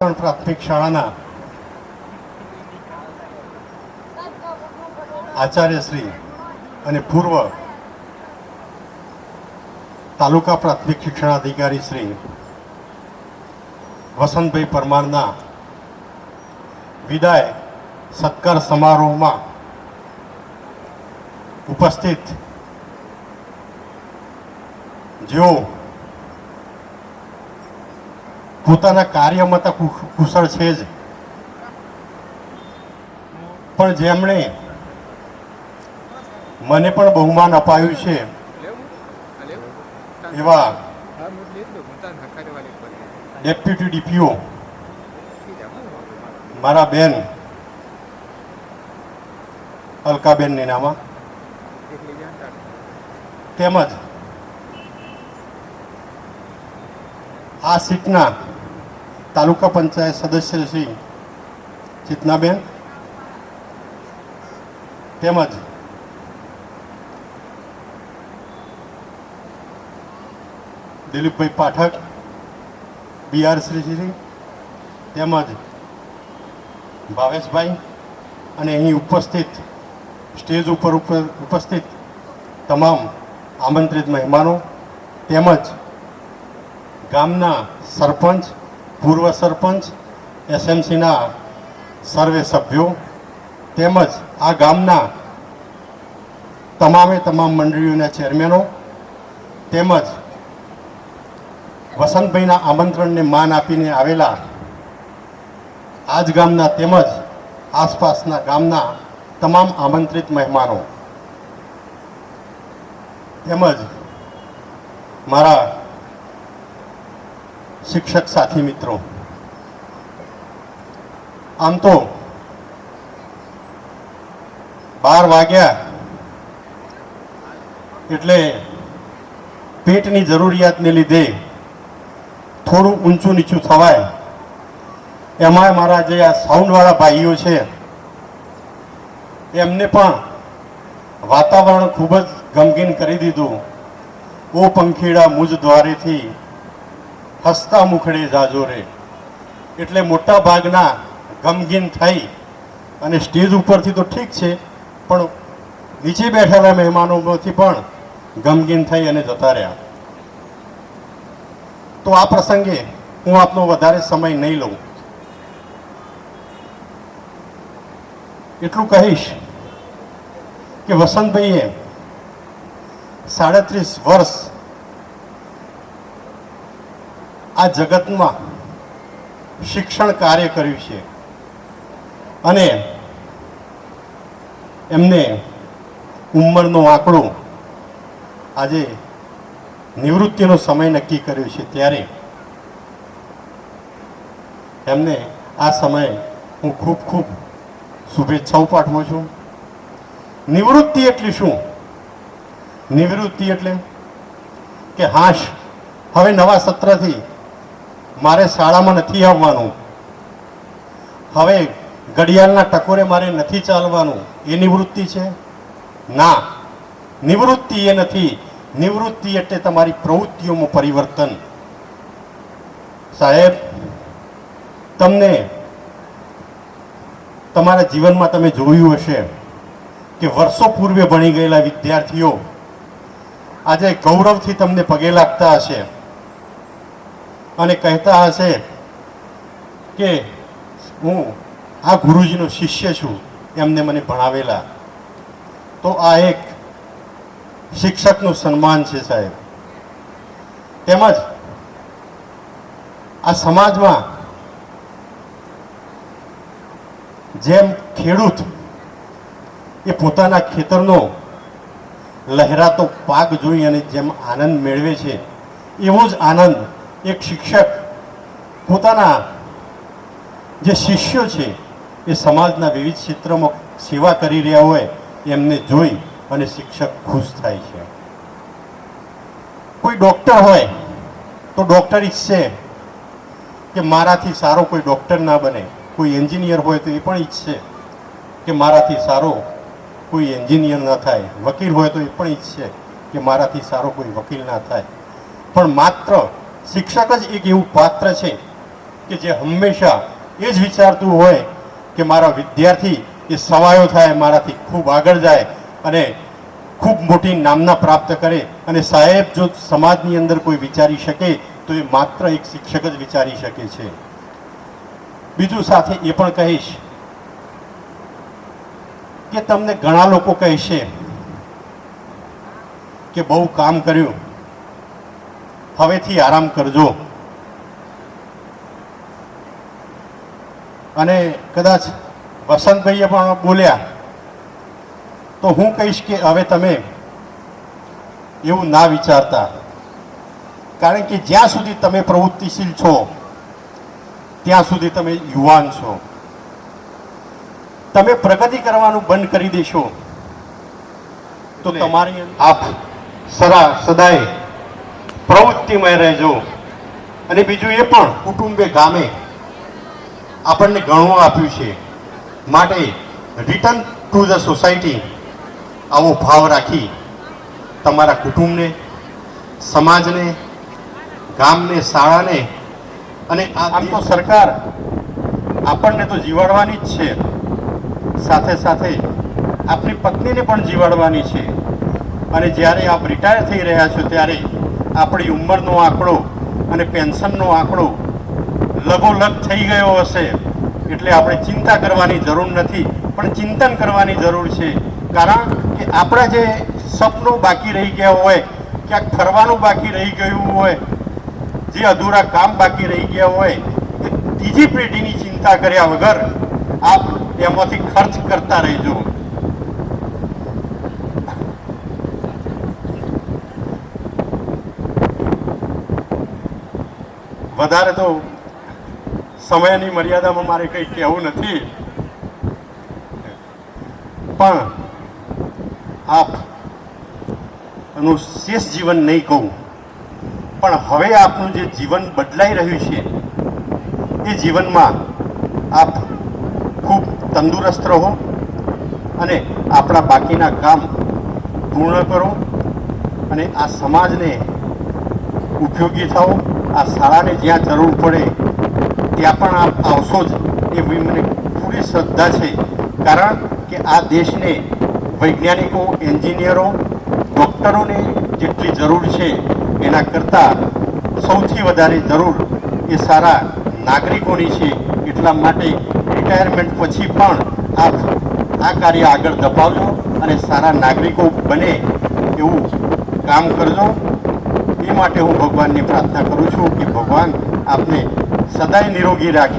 પ્રાથમિક શાળાના આચાર્યશ્રી અને પૂર્વ તાલુકા પ્રાથમિક શિક્ષણાધિકારી શ્રી વસંતભાઈ પરમારના વિદાય સત્કાર સમારોહમાં ઉપસ્થિત જેઓ પોતાના કાર્યમાં તો કુશળ છે જ. પણ જેમણે મને પણ બહુમાન અપાયું છે, એવા ડેપ્યુટી ડીપીઓ મારા બેન અલકાબેન નીનામા તેમજ આ સીટના તાલુકા પંચાયત સદસ્ય શ્રી ચિતનાબેન તેમજ દિલીપભાઈ પાઠક બીઆર શ્રી શ્રી, તેમજ ભાવેશભાઈ અને અહીં ઉપસ્થિત, સ્ટેજ ઉપર ઉપર ઉપસ્થિત તમામ આમંત્રિત મહેમાનો તેમજ ગામના સરપંચ પૂર્વ સરપંચ, એસએમસીના સર્વે સભ્યો તેમજ આ ગામના તમામે તમામ મંડળીઓના ચેરમેનો તેમજ વસંતભાઈના આમંત્રણને માન આપીને આવેલા આજ ગામના તેમજ આસપાસના ગામના તમામ આમંત્રિત મહેમાનો તેમજ મારા શિક્ષક સાથી મિત્રો. આમ તો બાર વાગ્યા એટલે પેટની જરૂરિયાતને લીધે થોડું ઊંચું નીચું થવાય. એમાંય મારા જે આ સાઉન્ડવાળા ભાઈઓ છે, એમને પણ વાતાવરણ ખૂબ જ ગમગીન કરી દીધું. ઓ પંખીડા મુજ દ્વારેથી હસતા મુખડે જાજો રે. એટલે મોટા ભાગના ગમગીન થઈ અને સ્ટેજ ઉપરથી તો ઠીક છે, પણ નીચે બેઠેલા મહેમાનોમાંથી પણ ગમગીન થઈ અને જતા રહ્યા. તો આ પ્રસંગે હું આપનો વધારે સમય નહીં લઉં. એટલું કહીશ કે વસંતભાઈએ સાડત્રીસ વર્ષ આ જગતમાં શિક્ષણ કાર્ય કર્યું છે. અને એમને ઉંમરનો આંકડો આજે નિવૃત્તિનો સમય નક્કી કર્યો છે ત્યારે એમને આ સમયે હું ખૂબ ખૂબ શુભેચ્છાઓ પાઠવું છું. નિવૃત્તિ એટલે શું? નિવૃત્તિ એટલે કે હાશ. હવે નવા સત્રથી મારે શાળામાં નથી આવવાનું. હવે ઘડિયાળના ટકોરે મારે નથી ચાલવાનું. એ નિવૃત્તિ છે? ના. નિવૃત્તિ એ નથી. નિવૃત્તિ એટલે તમારી પ્રવૃત્તિઓમાં પરિવર્તન. સાહેબ, તમને તમારા જીવનમાં તમે જોયું હશે કે વર્ષો પૂર્વે ભણી ગયેલા વિદ્યાર્થીઓ આજે ગૌરવથી તમને પગે લાગતા હશે. અને કહેતા હશે કે હું આ ગુરુજીનો શિષ્ય છું, એમને મને ભણાવેલા. તો આ એક શિક્ષકનું સન્માન છે સાહેબ. તેમજ આ સમાજમાં જેમ ખેડૂત એ પોતાના ખેતરનો લહેરાતો પાક જોઈ અને જેમ આનંદ મેળવે છે, એવો જ આનંદ એક શિક્ષક પોતાના જે શિષ્યો છે, એ સમાજના વિવિધ ક્ષેત્રોમાં સેવા કરી રહ્યા હોય, એમને જોઈ અને શિક્ષક ખુશ થાય છે. કોઈ ડૉક્ટર હોય, તો ડૉક્ટર ઈચ્છે કે મારાથી સારો કોઈ ડૉક્ટર ના બને. કોઈ એન્જિનિયર હોય, તો એ પણ ઈચ્છે કે મારાથી સારો કોઈ એન્જિનિયર ના થાય. વકીલ હોય, તો એ પણ ઈચ્છે કે મારાથી સારો કોઈ વકીલ ના થાય. પણ માત્ર શિક્ષક જ એક એવું પાત્ર છે કે જે હંમેશા એ જ વિચારતું હોય કે મારા વિદ્યાર્થી એ સવાયો થાય, મારાથી ખૂબ આગળ જાય અને ખૂબ મોટી નામના પ્રાપ્ત કરે. અને સાહેબ જો સમાજની અંદર કોઈ વિચારી શકે, તો એ માત્ર એક શિક્ષક જ વિચારી શકે છે. બીજું સાથે એ પણ કહીશ કે તમને ઘણા લોકો કહેશે કે બહુ કામ કર્યું. હવેથી આરામ કરજો. અને કદાચ વસંતભાઈએ પણ બોલ્યા તો હું કહીશ કે હવે તમે એવું ના વિચારતા. કારણ કે જ્યાં સુધી તમે પ્રવૃત્તિશીલ છો ત્યાં સુધી તમે યુવાન છો. તમે પ્રગતિ કરવાનું બંધ કરી દેશો. તો તમારી આપ સદા સદાય પ્રવૃત્તિમય રહેજો. અને બીજું એ પણ કુટુંબે ગામે આપણને ઘણું આપ્યું છે. માટે રિટર્ન ટુ ધ સોસાયટી આવો ભાવ રાખી તમારા કુટુંબને સમાજને ગામને શાળાને અને આમ તો સરકાર આપણને તો જીવાડવાની જ છે. સાથે સાથે આપની પત્નીને પણ જીવાડવાની છે. અને જ્યારે આપ રિટાયર થઈ રહ્યા છો ત્યારે આપણી ઉંમરનો આંકડો અને પેન્શનનો આંકડો લગોલગ થઈ ગયો હશે. એટલે આપણે ચિંતા કરવાની જરૂર નથી, પણ ચિંતન કરવાની જરૂર છે. કારણ કે આપણા જે સપનો બાકી રહી ગયા હોય, ક્યાંક ફરવાનું બાકી રહી ગયું હોય, જે અધૂરા કામ બાકી રહી ગયા હોય, એ ત્રીજી પેઢીની ચિંતા કર્યા વગર આપ એમાંથી ખર્ચ કરતા રહેજો. વધારે તો સમયની મર્યાદામાં મારે કંઈ કહેવું નથી. પણ આપ એનું શેષ જીવન નહીં કહું, પણ હવે આપનું જે જીવન બદલાઈ રહ્યું છે, એ જીવનમાં આપ ખૂબ તંદુરસ્ત રહો અને આપણા બાકીના કામ પૂર્ણ કરો અને આ સમાજને ઉપયોગી થાઓ. આ શાળાને જ્યાં જરૂર પડે, ત્યાં પણ આપ આવશો જ. એવી મને પૂરી શ્રદ્ધા છે. કારણ કે આ દેશને વૈજ્ઞાનિકો, એન્જિનિયરો, ડૉક્ટરોને જેટલી જરૂર છે, એના કરતાં સૌથી વધારે જરૂર એ સારા નાગરિકોની છે. એટલા માટે રિટાયરમેન્ટ પછી પણ આપ આ કાર્ય આગળ ધપાવજો અને સારા નાગરિકો બને એવું કામ કરજો. માટે હું ભગવાનની પ્રાર્થના કરું છું કે ભગવાન આપને સદાય નિરોગી રાખે.